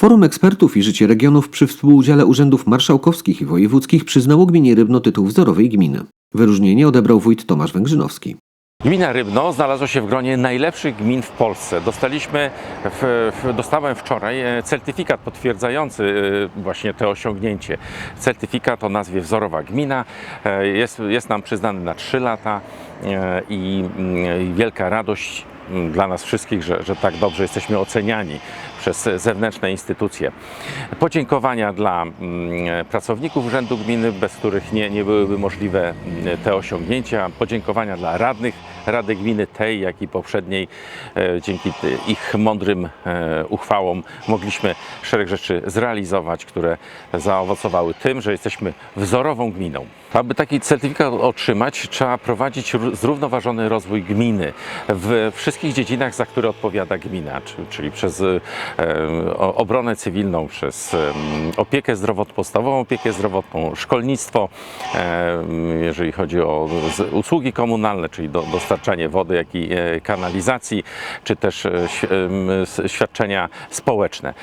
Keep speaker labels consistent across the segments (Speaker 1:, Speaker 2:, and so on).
Speaker 1: Forum Ekspertów i Życie Regionów przy współudziale urzędów marszałkowskich i wojewódzkich przyznało gminie Rybno tytuł wzorowej gminy. Wyróżnienie odebrał wójt Tomasz Węgrzynowski.
Speaker 2: Gmina Rybno znalazła się w gronie najlepszych gmin w Polsce. Dostaliśmy, w, w, dostałem wczoraj e, certyfikat potwierdzający e, właśnie to osiągnięcie. Certyfikat o nazwie Wzorowa Gmina e, jest, jest nam przyznany na 3 lata e, i mm, wielka radość mm, dla nas wszystkich, że, że tak dobrze jesteśmy oceniani przez zewnętrzne instytucje. Podziękowania dla mm, pracowników Urzędu Gminy, bez których nie, nie byłyby możliwe mm, te osiągnięcia. Podziękowania dla radnych Rady Gminy tej, jak i poprzedniej. E, Dzięki ich mądrym e, uchwałom mogliśmy szereg rzeczy zrealizować, które zaowocowały tym, że jesteśmy wzorową gminą. Aby taki certyfikat otrzymać, trzeba prowadzić ró- zrównoważony rozwój gminy w wszystkich dziedzinach, za które odpowiada gmina, czy- czyli przez e, obronę cywilną, przez opiekę zdrowotną, podstawową opiekę zdrowotną, szkolnictwo, em, jeżeli chodzi o usługi komunalne, czyli do, dostarczanie wody, jak i e, kanalizacji, czy też e, świadczenia społeczne.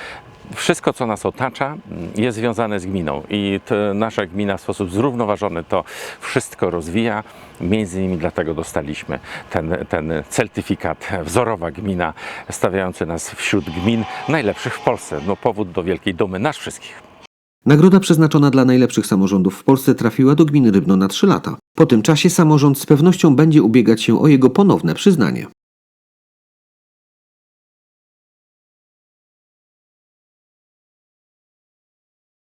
Speaker 2: Wszystko, co nas otacza, jest związane z gminą i nasza gmina w sposób zrównoważony to wszystko rozwija. Między innymi dlatego dostaliśmy ten, ten certyfikat wzorowa gmina, stawiający nas wśród gmin najlepszych w Polsce. No, powód do wielkiej dumy nas wszystkich.
Speaker 1: Nagroda przeznaczona dla najlepszych samorządów w Polsce trafiła do gminy Rybno na 3 lata. Po tym czasie samorząd z pewnością będzie ubiegać się o jego ponowne przyznanie.